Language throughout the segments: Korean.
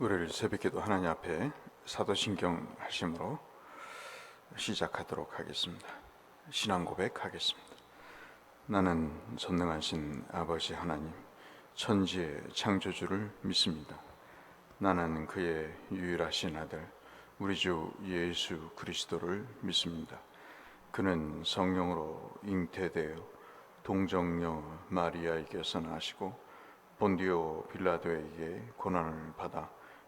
우리를 새벽기도 하나님 앞에 사도신경 하심으로 시작하도록 하겠습니다. 신앙 고백하겠습니다. 나는 전능하신 아버지 하나님, 천지의 창조주를 믿습니다. 나는 그의 유일하신 아들, 우리 주 예수 그리스도를 믿습니다. 그는 성령으로 잉태되어 동정녀 마리아에게서 나시고 본디오 빌라도에게 고난을 받아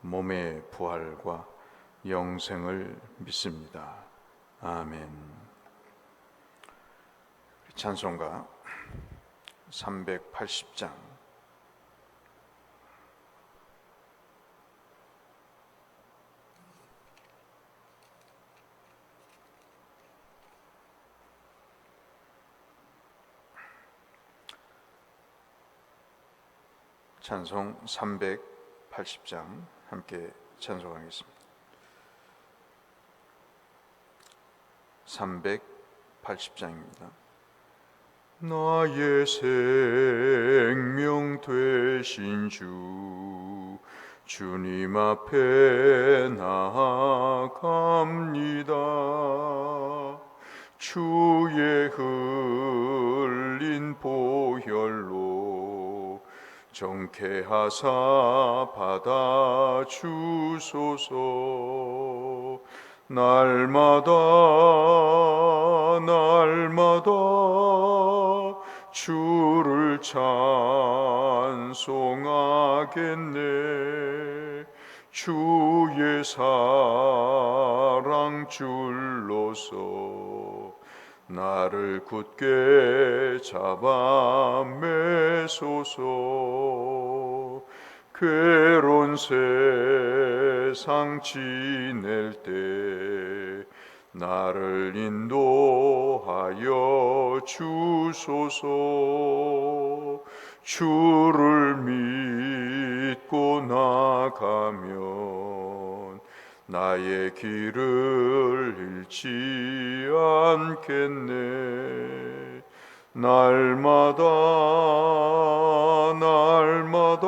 몸의 부활과 영생을 믿습니다. 아멘. 찬송가 380장 찬송 380장 함께 찬송하겠습니다. 380장입니다. 나의 생명 되신 주 주님 앞에 나아갑니다. 주의 흘린 보혈로 정케 하사 받아 주소서. 날마다 날마다 주를 찬송하겠네. 주의 사랑 줄로서 나를 굳게 잡아 매소서. 괴로운 세상 지낼 때 나를 인도하여 주소서. 주를 믿고 나가면 나의 길을 잃지 않겠네. 날마다 날마다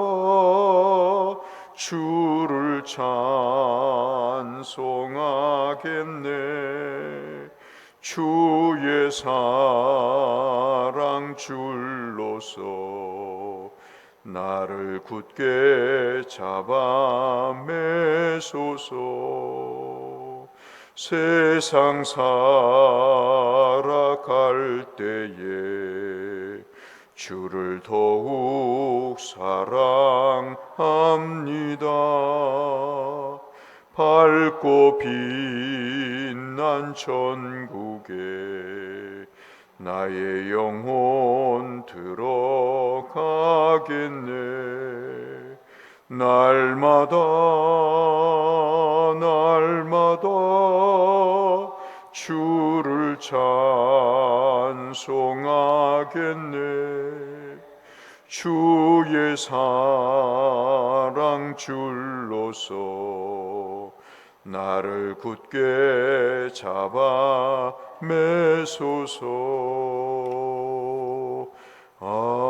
주를 찬송하겠네. 주의 사랑 줄로서 나를 굳게 잡아 매소서. 세상 살아갈 때에 주를 더욱 사랑합니다. 밝고 빛난 천국에 나의 영혼 들어가겠네. 날마다 날마다 주를 찬송하겠네. 주의 사랑 줄로서 나를 굳게 잡아 매소서 아멘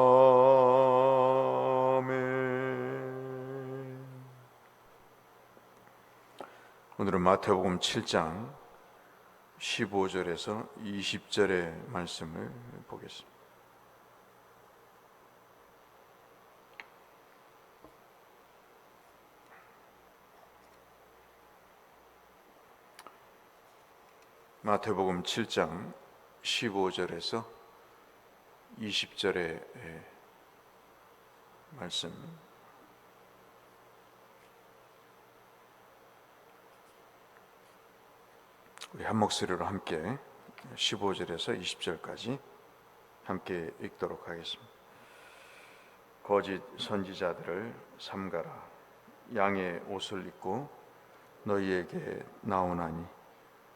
오늘은 마태복음 7장 15절에서 20절의 말씀을 보겠습니다. 마태복음 7장 15절에서 20절의 말씀 우리 한 목소리로 함께 15절에서 20절까지 함께 읽도록 하겠습니다. 거짓 선지자들을 삼가라 양의 옷을 입고 너희에게 나오나니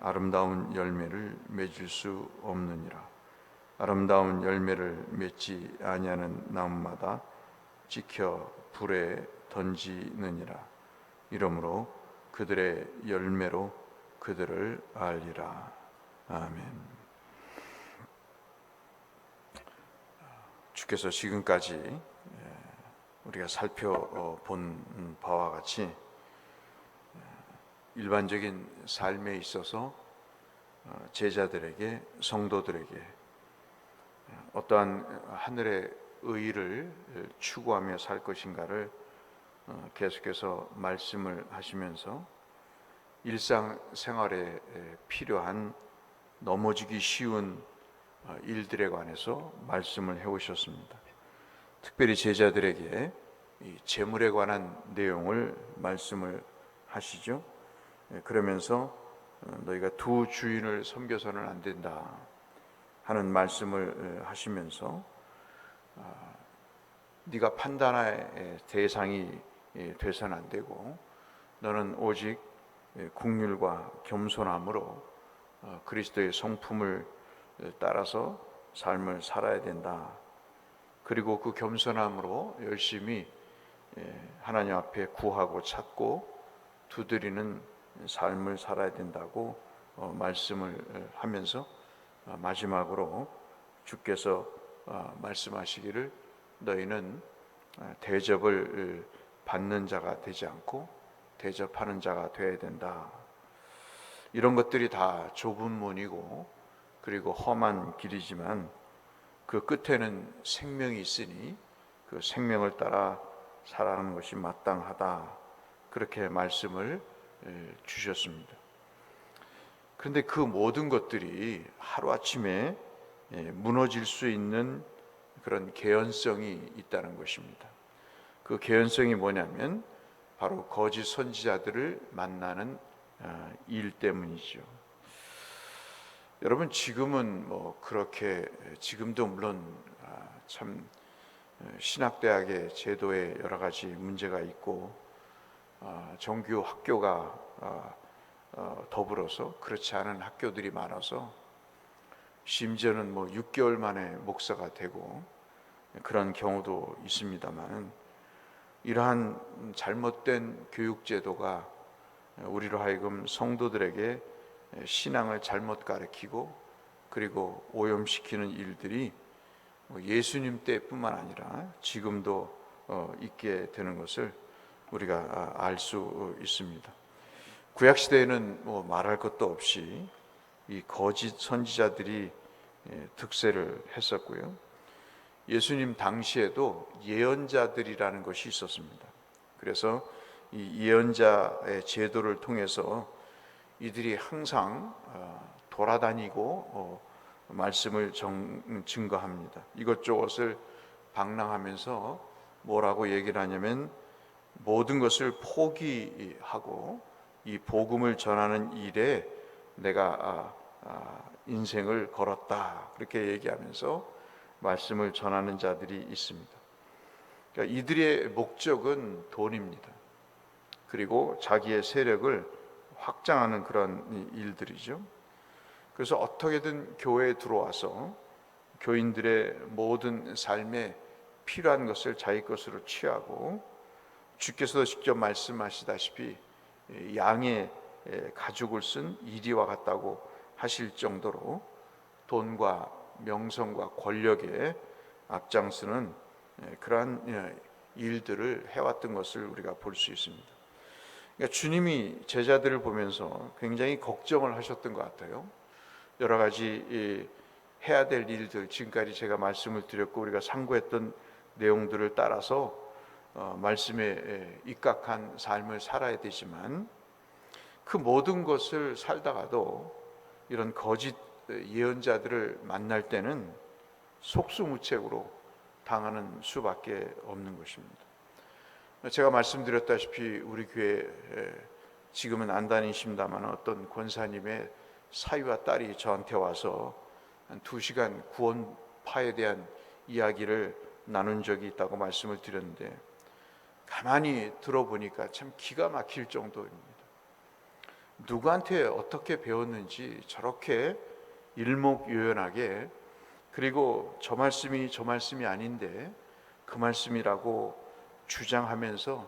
아름다운 열매를 맺을 수 없느니라. 아름다운 열매를 맺지 아니하는 나무마다 찍혀 불에 던지느니라. 이러므로 그들의 열매로 그들을 알리라. 아멘. 주께서 지금까지 예, 우리가 살펴본 바와 같이 예, 일반적인 삶에 있어서 어, 제자들에게 성도들에게 예, 어떠한 하늘의 의를 추구하며 살 것인가를 어, 계속해서 말씀을 하시면서 일상 생활에 필요한 넘어지기 쉬운 어, 일들에 관해서 말씀을 해오셨습니다. 특별히 제자들에게 이 재물에 관한 내용을 말씀을 하시죠. 예, 그러면서 어, 너희가 두 주인을 섬겨서는 안 된다 하는 말씀을 어, 하시면서 아, 네가 판단의 대상이 예, 돼서는 안 되고 너는 오직 예, 국률과 겸손함으로 그리스도의 성품을 따라서 삶을 살아야 된다. 그리고 그 겸손함으로 열심히 예, 하나님 앞에 구하고 찾고 두드리는 삶을 살아야 된다고 어, 말씀을 하면서 어, 마지막으로 주께서 어, 말씀하시기를 너희는 대접을 받는 자가 되지 않고 대접하는 자가 되어야 된다. 이런 것들이 다 좁은 문이고 그리고 험한 길이지만 그 끝에는 생명이 있으니 그 생명을 따라 살아가는 것이 마땅하다. 그렇게 말씀을 주셨습니다. 그런데 그 모든 것들이 하루아침에 무너질 수 있는 그런 개연성이 있다는 것입니다. 그 개연성이 뭐냐면 바로 거짓 선지자들을 만나는 아, 일 때문이죠. 여러분 지금은 뭐 그렇게 지금도 물론 아, 참 신학대학의 제도에 여러 가지 문제가 있고 아, 정규 학교가 아, 어, 더불어서 그렇지 않은 학교들이 많아서 심지어는 뭐 6개월 만에 목사가 되고 그런 경우도 있습니다만 이러한 잘못된 교육 제도가 우리로 하여금 성도들에게 신앙을 잘못 가르치고 그리고 오염시키는 일들이 뭐 예수님 때뿐만 아니라 지금도 어, 있게 되는 것을 우리가 아, 알수 있습니다. 구약 시대에는 뭐 말할 것도 없이 이 거짓 선지자들이 예, 특세를 했었고요. 예수님 당시에도 예언자들이라는 것이 있었습니다. 그래서 이 예언자의 제도를 통해서 이들이 항상 어, 돌아다니고 어, 말씀을 정, 증거합니다. 이것저것을 방랑하면서 뭐라고 얘기를 하냐면 모든 것을 포기하고 이 복음을 전하는 일에 내가 아, 아, 인생을 걸었다 그렇게 얘기하면서 말씀을 전하는 자들이 있습니다. 그러니까 이들의 목적은 돈입니다. 그리고 자기의 세력을 확장하는 그런 일들이죠. 그래서 어떻게든 교회에 들어와서 교인들의 모든 삶에 필요한 것을 자기 것으로 취하고 주께서도 직접 말씀하시다시피 양의 가죽을 쓴 이리와 같다고 하실 정도로 돈과 명성과 권력에 앞장서는 그러한 일들을 해왔던 것을 우리가 볼 수 있습니다. 그러니까 주님이 제자들을 보면서 굉장히 걱정을 하셨던 것 같아요. 여러 가지 해야 될 일들 지금까지 제가 말씀을 드렸고 우리가 상고했던 내용들을 따라서 어, 말씀에 에, 입각한 삶을 살아야 되지만 그 모든 것을 살다가도 이런 거짓 예언자들을 만날 때는 속수무책으로 당하는 수밖에 없는 것입니다. 제가 말씀드렸다시피 우리 교회 지금은 안 다니십니다만 어떤 권사님의 사위와 딸이 저한테 와서 한두 시간 구원파에 대한 이야기를 나눈 적이 있다고 말씀을 드렸는데 가만히 들어보니까 참 기가 막힐 정도입니다. 누구한테 어떻게 배웠는지 저렇게 일목요연하게 그리고 저 말씀이 저 말씀이 아닌데 그 말씀이라고 주장하면서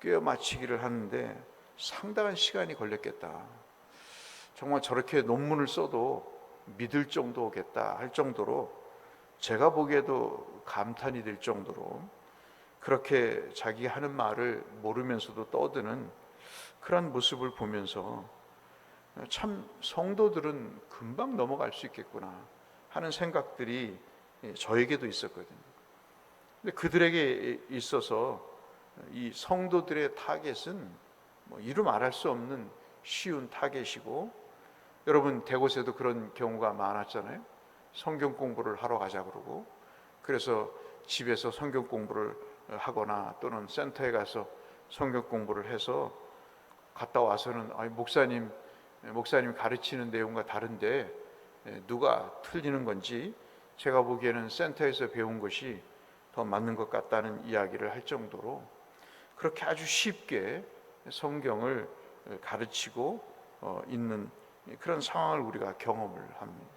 꿰어 맞히기를 하는데 상당한 시간이 걸렸겠다. 정말 저렇게 논문을 써도 믿을 정도겠다 할 정도로 제가 보기에도 감탄이 될 정도로 그렇게 자기 하는 말을 모르면서도 떠드는 그런 모습을 보면서 참 성도들은 금방 넘어갈 수 있겠구나 하는 생각들이 저에게도 있었거든요. 근데 그들에게 있어서 이 성도들의 타겟은 뭐 이루 말할 수 없는 쉬운 타겟이고 여러분 대곳에도 그런 경우가 많았잖아요. 성경 공부를 하러 가자 그러고 그래서 집에서 성경 공부를 하거나 또는 센터에 가서 성경 공부를 해서 갔다 와서는 아니 목사님 목사님 가르치는 내용과 다른데 누가 틀리는 건지 제가 보기에는 센터에서 배운 것이 더 맞는 것 같다는 이야기를 할 정도로 그렇게 아주 쉽게 성경을 가르치고 어, 있는 그런 상황을 우리가 경험을 합니다.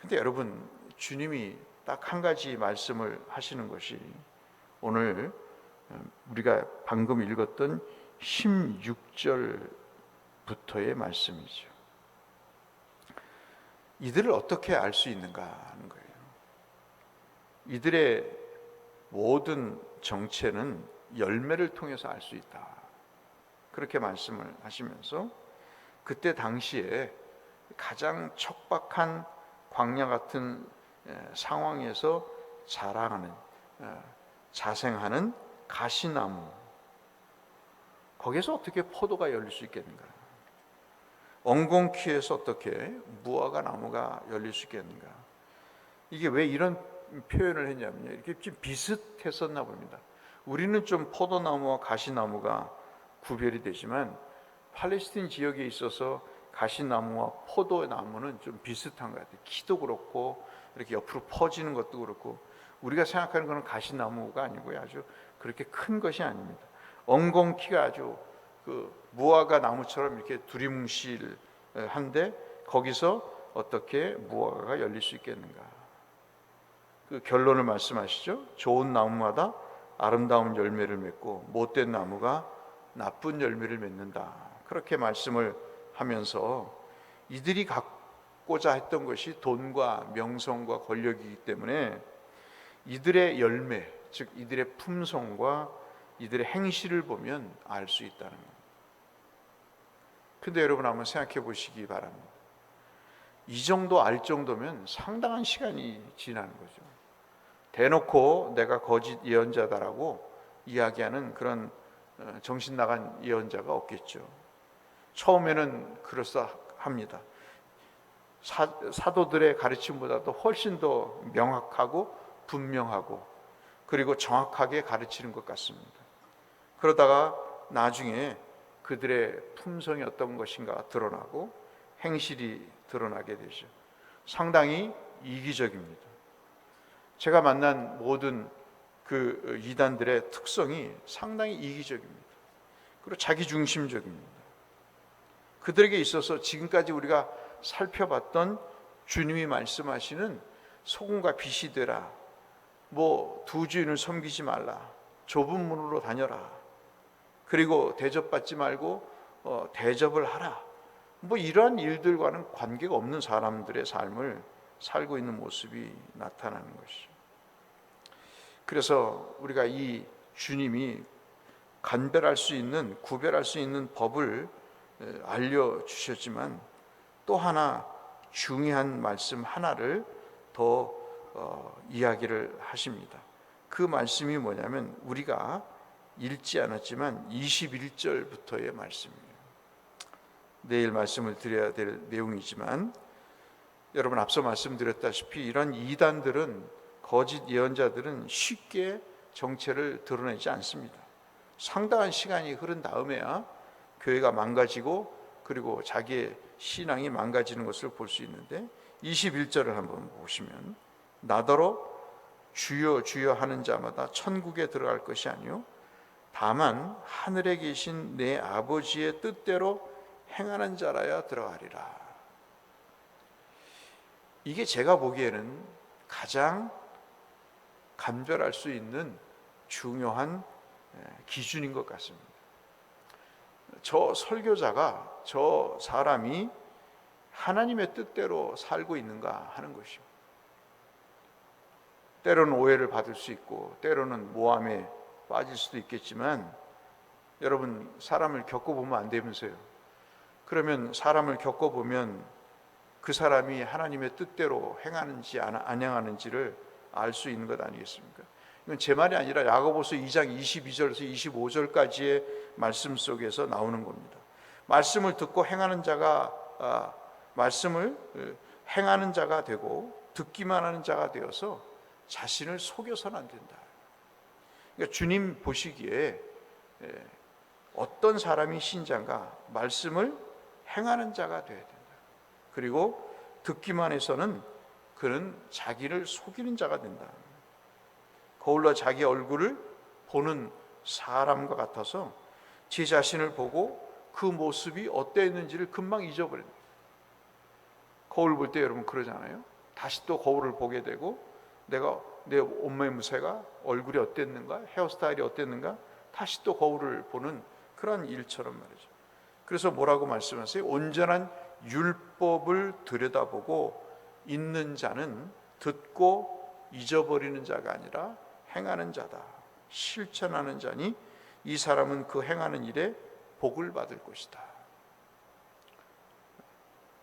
근데 여러분 주님이 딱 한 가지 말씀을 하시는 것이 오늘 어, 우리가 방금 읽었던 16절부터의 말씀이죠. 이들을 어떻게 알 수 있는가 하는 거예요. 이들의 모든 정체는 열매를 통해서 알 수 있다. 그렇게 말씀을 하시면서 그때 당시에 가장 척박한 광야 같은 상황에서 자라하는 자생하는 가시나무 거기서 어떻게 포도가 열릴 수 있겠는가? 엉겅퀴에서 어떻게 무화과 나무가 열릴 수 있겠는가? 이게 왜 이런 표현을 했냐면요. 이렇게 좀 비슷했었나 봅니다. 우리는 좀 포도나무와 가시나무가 구별이 되지만 팔레스틴 지역에 있어서 가시나무와 포도나무는 좀 비슷한 것 같아요. 키도 그렇고 이렇게 옆으로 퍼지는 것도 그렇고 우리가 생각하는 것은 가시나무가 아니고요. 아주 그렇게 큰 것이 아닙니다. 엉겅키가 아주 그 무화과 나무처럼 이렇게 두리뭉실한데 거기서 어떻게 무화과가 열릴 수 있겠는가? 그 결론을 말씀하시죠. 좋은 나무마다 아름다운 열매를 맺고 못된 나무가 나쁜 열매를 맺는다. 그렇게 말씀을 하면서 이들이 갖고 자 했던 것이 돈과 명성과 권력이기 때문에 이들의 열매, 즉 이들의 품성과 이들의 행실을 보면 알 수 있다는 겁니다. 근데 여러분 한번 생각해 보시기 바랍니다. 이 정도 알 정도면 상당한 시간이 지나는 거죠. 대놓고 내가 거짓 예언자다라고 이야기하는 그런 어, 정신 나간 예언자가 없겠죠. 처음에는 그럴싸합니다. 사, 사도들의 가르침보다도 훨씬 더 명확하고 분명하고 그리고 정확하게 가르치는 것 같습니다. 그러다가 나중에 그들의 품성이 어떤 것인가 드러나고 행실이 드러나게 되죠. 상당히 이기적입니다. 제가 만난 모든 그 이단들의 특성이 상당히 이기적입니다. 그리고 자기 중심적입니다. 그들에게 있어서 지금까지 우리가 살펴봤던 주님이 말씀하시는 소금과 빛이 되라. 뭐 두 주인을 섬기지 말라. 좁은 문으로 다녀라. 그리고 대접받지 말고 어, 대접을 하라. 뭐 이러한 일들과는 관계가 없는 사람들의 삶을 살고 있는 모습이 나타나는 것이죠. 그래서 우리가 이 주님이 간별할 수 있는 구별할 수 있는 법을 알려 주셨지만 또 하나 중요한 말씀 하나를 더 어, 이야기를 하십니다. 그 말씀이 뭐냐면 우리가 읽지 않았지만 21절부터의 말씀이에요. 내일 말씀을 드려야 될 내용이지만 여러분 앞서 말씀드렸다시피 이런 이단들은 거짓 예언자들은 쉽게 정체를 드러내지 않습니다. 상당한 시간이 흐른 다음에야 교회가 망가지고 그리고 자기의 신앙이 망가지는 것을 볼 수 있는데 21절을 한번 보시면 나더러 주여 주여 하는 자마다 천국에 들어갈 것이 아니요 다만 하늘에 계신 내 아버지의 뜻대로 행하는 자라야 들어가리라. 이게 제가 보기에는 가장 감별할 수 있는 중요한 예, 기준인 것 같습니다. 저 설교자가 저 사람이 하나님의 뜻대로 살고 있는가 하는 것이요. 때로는 오해를 받을 수 있고 때로는 모함에 빠질 수도 있겠지만 여러분 사람을 겪어보면 안 되면서요. 그러면 사람을 겪어보면 그 사람이 하나님의 뜻대로 행하는지 안 행하는지를 알 수 있는 것 아니겠습니까? 이건 제 말이 아니라 야고보서 2장 22절에서 25절까지의 말씀 속에서 나오는 겁니다. 말씀을 듣고 행하는 자가 아, 말씀을 행하는 자가 되고 듣기만 하는 자가 되어서 자신을 속여서는 안 된다. 그러니까 주님 보시기에 어떤 사람이 신자인가 말씀을 행하는 자가 되어야 된다. 그리고 듣기만 해서는 그는 자기를 속이는 자가 된다. 거울로 자기 얼굴을 보는 사람과 같아서 제 자신을 보고 그 모습이 어땠는지를 금방 잊어버립니다. 거울 볼 때 여러분 그러잖아요. 다시 또 거울을 보게 되고 내가 내 옷매 무새가 얼굴이 어땠는가, 헤어스타일이 어땠는가, 다시 또 거울을 보는 그런 일처럼 말이죠. 그래서 뭐라고 말씀하세요? 온전한 율법을 들여다보고 있는 자는 듣고 잊어버리는 자가 아니라 행하는 자다. 실천하는 자니 이 사람은 그 행하는 일에 복을 받을 것이다.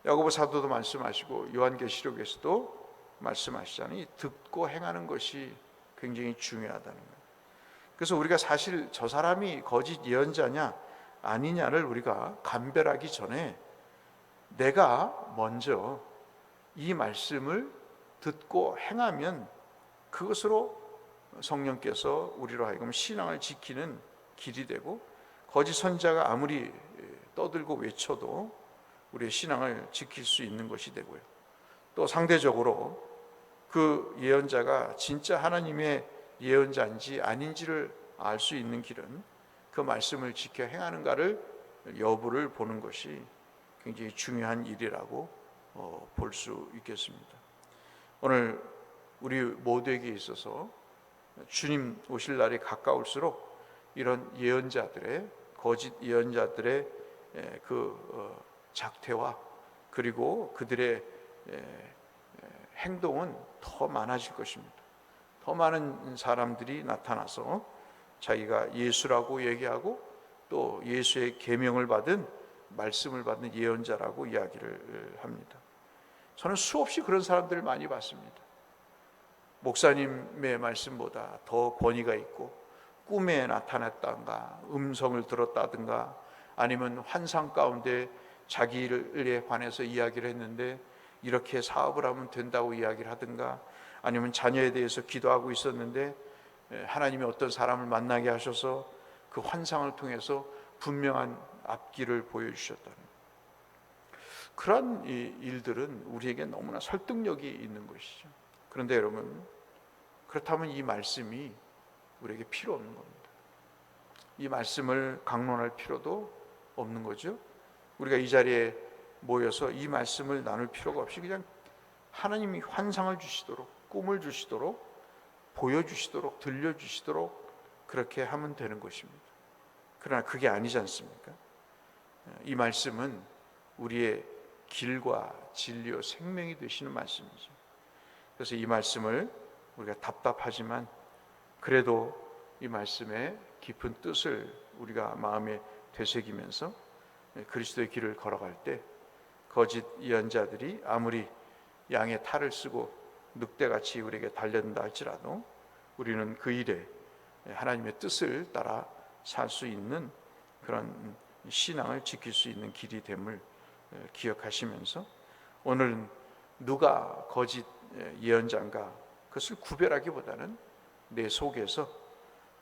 야고보 사도도 말씀하시고 요한계시록에서도 말씀하시잖아요. 듣고 행하는 것이 굉장히 중요하다는 거예요. 그래서 우리가 사실 저 사람이 거짓 예언자냐 아니냐를 우리가 감별하기 전에 내가 먼저 이 말씀을 듣고 행하면 그것으로 성령께서 우리로 하여금 신앙을 지키는 길이 되고 거짓 선자가 아무리 떠들고 외쳐도 우리의 신앙을 지킬 수 있는 것이 되고요. 또 상대적으로 그 예언자가 진짜 하나님의 예언자인지 아닌지를 알 수 있는 길은 그 말씀을 지켜 행하는가를 여부를 보는 것이 굉장히 중요한 일이라고 어, 볼수 있겠습니다. 오늘 우리 모두에게 있어서 주님 오실 날이 가까울수록 이런 예언자들의 거짓 예언자들의 그 어, 작태와 그리고 그들의 행동은 더 많아질 것입니다. 더 많은 사람들이 나타나서 자기가 예수라고 얘기하고 또 예수의 계명을 받은 말씀을 받는 예언자라고 이야기를 합니다. 저는 수없이 그런 사람들을 많이 봤습니다. 목사님의 말씀보다 더 권위가 있고 꿈에 나타났다든가 음성을 들었다든가 아니면 환상 가운데 자기에 관해서 이야기를 했는데 이렇게 사업을 하면 된다고 이야기를 하든가 아니면 자녀에 대해서 기도하고 있었는데 하나님이 어떤 사람을 만나게 하셔서 그 환상을 통해서 분명한 앞길을 보여주셨다는 그러한 일들은 우리에게 너무나 설득력이 있는 것이죠. 그런데 여러분 그렇다면 이 말씀이 우리에게 필요 없는 겁니다. 이 말씀을 강론할 필요도 없는 거죠. 우리가 이 자리에 모여서 이 말씀을 나눌 필요가 없이 그냥 하나님이 환상을 주시도록 꿈을 주시도록 보여주시도록 들려주시도록 그렇게 하면 되는 것입니다. 그러나 그게 아니지 않습니까? 이 말씀은 우리의 길과 진리와 생명이 되시는 말씀이죠. 그래서 이 말씀을 우리가 답답하지만 그래도 이 말씀의 깊은 뜻을 우리가 마음에 되새기면서 그리스도의 길을 걸어갈 때 거짓 예언자들이 아무리 양의 탈을 쓰고 늑대같이 우리에게 달려든다 할지라도 우리는 그 일에 하나님의 뜻을 따라 살 수 있는 그런 신앙을 지킬 수 있는 길이 됨을 기억하시면서 오늘은 누가 거짓 예언자인가 그것을 구별하기보다는 내 속에서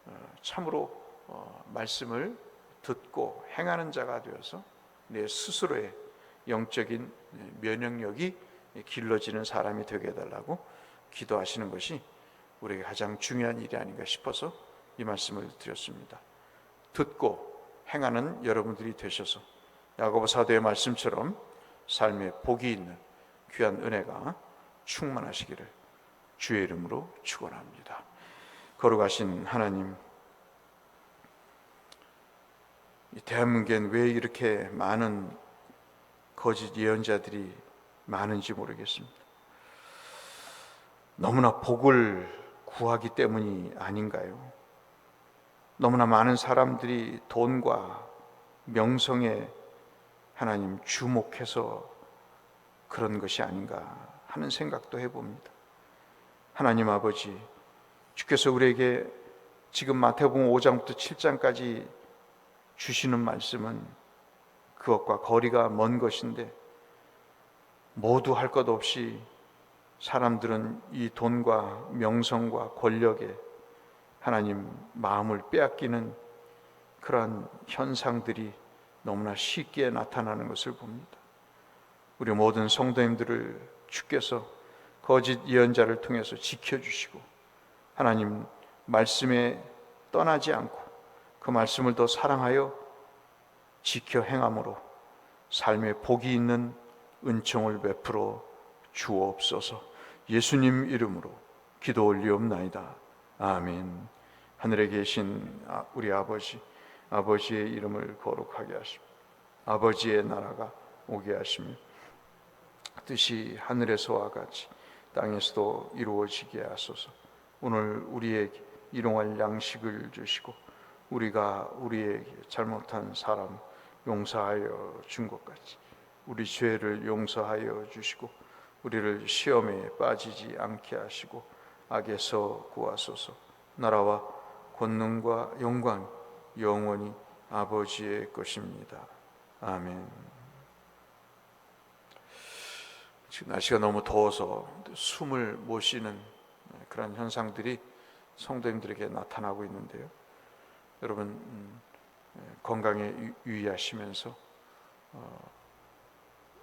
어, 참으로 어, 말씀을 듣고 행하는 자가 되어서 내 스스로의 영적인 면역력이 길러지는 사람이 되게 해달라고 기도하시는 것이 우리에게 가장 중요한 일이 아닌가 싶어서 이 말씀을 드렸습니다. 듣고 행하는 여러분들이 되셔서 야고보 사도의 말씀처럼 삶에 복이 있는 귀한 은혜가 충만하시기를 주의 이름으로 축원합니다. 거룩하신 하나님, 이 대한민국엔 왜 이렇게 많은 거짓 예언자들이 많은지 모르겠습니다. 너무나 복을 구하기 때문이 아닌가요? 너무나 많은 사람들이 돈과 명성에 하나님 주목해서 그런 것이 아닌가 하는 생각도 해봅니다. 하나님 아버지, 주께서 우리에게 지금 마태복음 5장부터 7장까지 주시는 말씀은 그것과 거리가 먼 것인데 모두 할 것 없이 사람들은 이 돈과 명성과 권력에 하나님 마음을 빼앗기는 그러한 현상들이 너무나 쉽게 나타나는 것을 봅니다. 우리 모든 성도님들을 주께서 거짓 예언자를 통해서 지켜주시고 하나님 말씀에 떠나지 않고 그 말씀을 더 사랑하여 지켜 행함으로 삶에 복이 있는 은총을 베풀어 주옵소서 예수님 이름으로 기도 올리옵나이다. 아멘. 하늘에 계신 아, 우리 아버지, 아버지의 이름을 거룩하게 하시고 아버지의 나라가 오게 하시며 뜻이 하늘에서와 같이 땅에서도 이루어지게 하소서. 오늘 우리에게 일용할 양식을 주시고 우리가 우리에게 잘못한 사람 용서하여 준 것 같이 우리 죄를 용서하여 주시고 우리를 시험에 빠지지 않게 하시고 악에서 구하소서. 나라와 권능과 영광 영원히 아버지의 것입니다. 아멘. 지금 날씨가 너무 더워서 숨을 못 쉬는 그런 현상들이 성도님들에게 나타나고 있는데요. 여러분 음, 건강에 유의하시면서 어,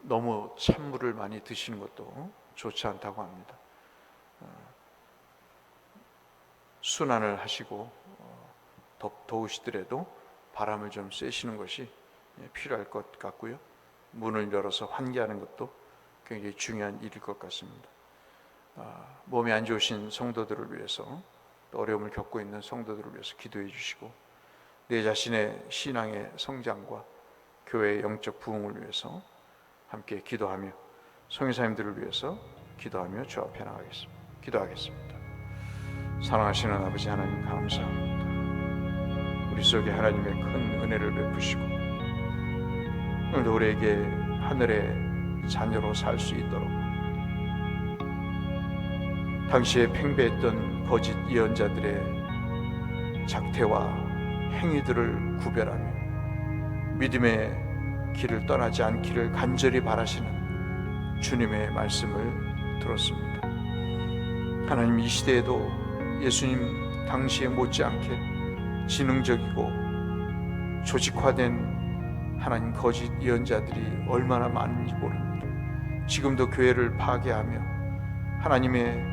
너무 찬물을 많이 드시는 것도 좋지 않다고 합니다. 어, 순환을 하시고 어, 덥, 더우시더라도 바람을 좀 쐬시는 것이 예, 필요할 것 같고요. 문을 열어서 환기하는 것도 굉장히 중요한 일일 것 같습니다. 아, 몸이 안 좋으신 성도들을 위해서 어려움을 겪고 있는 성도들을 위해서 기도해 주시고 내 자신의 신앙의 성장과 교회의 영적 부흥을 위해서 함께 기도하며 성의사님들을 위해서 기도하며 주 앞에 나가겠습니다. 기도하겠습니다. 사랑하시는 아버지 하나님 감사합니다. 우리 속에 하나님의 큰 은혜를 베푸시고 오늘도 우리에게 하늘의 자녀로 살 수 있도록 당시에 팽배했던 거짓 예언자들의 작태와 행위들을 구별하며 믿음의 길을 떠나지 않기를 간절히 바라시는 주님의 말씀을 들었습니다. 하나님 이 시대에도 예수님 당시에 못지않게 지능적이고 조직화된 하나님 거짓 예언자들이 얼마나 많은지 모릅니다. 지금도 교회를 파괴하며 하나님의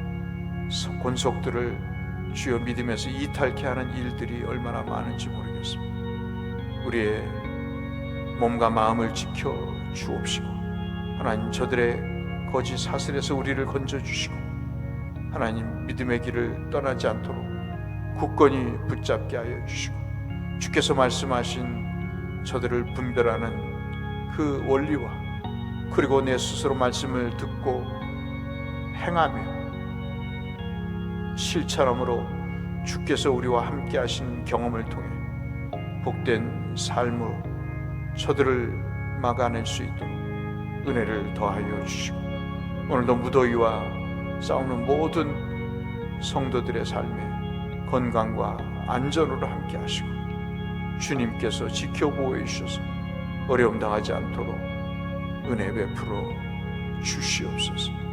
권속들을 주여 믿음에서 이탈케 하는 일들이 얼마나 많은지 모르겠습니다. 우리의 몸과 마음을 지켜 주옵시고 하나님 저들의 거짓 사슬에서 우리를 건져 주시고 하나님 믿음의 길을 떠나지 않도록 굳건히 붙잡게 하여 주시고 주께서 말씀하신 저들을 분별하는 그 원리와 그리고 내 스스로 말씀을 듣고 행하며 실천함으로 주께서 우리와 함께 하신 경험을 통해 복된 삶으로 저들을 막아낼 수 있도록 은혜를 더하여 주시고 오늘도 무더위와 싸우는 모든 성도들의 삶에 건강과 안전으로 함께 하시고 주님께서 지켜보호 주셔서 어려움 당하지 않도록 은혜 베풀어 주시옵소서.